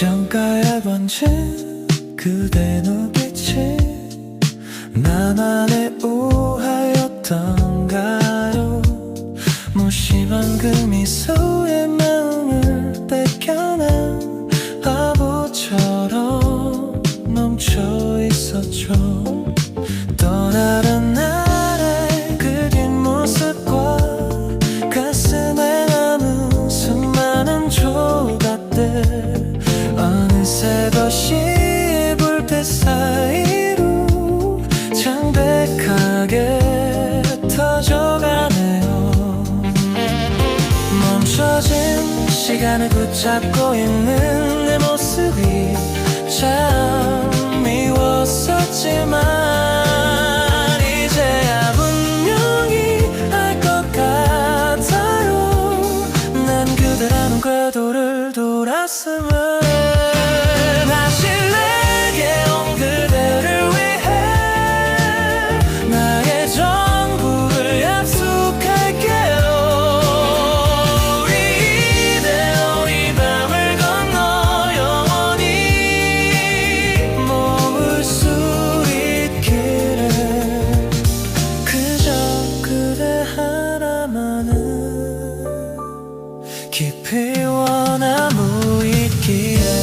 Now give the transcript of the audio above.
창가에 번진 그대 눈빛이 나만의 오하였던가요 무심한 그 미소에 마음을 뺏겨난 바보처럼 멈춰 있었죠. 또 다른 나라의 그 뒷모습과 가슴에 남은 수많은 조각들 어느새 도시의 불빛 사이로 창백하게 시간을 붙잡고 있는 내 모습이 참 미웠었지만 이제야 분명히 알 것 같아요. 난 그대라는 궤도를 돌았음을 깊이 원하고 있기에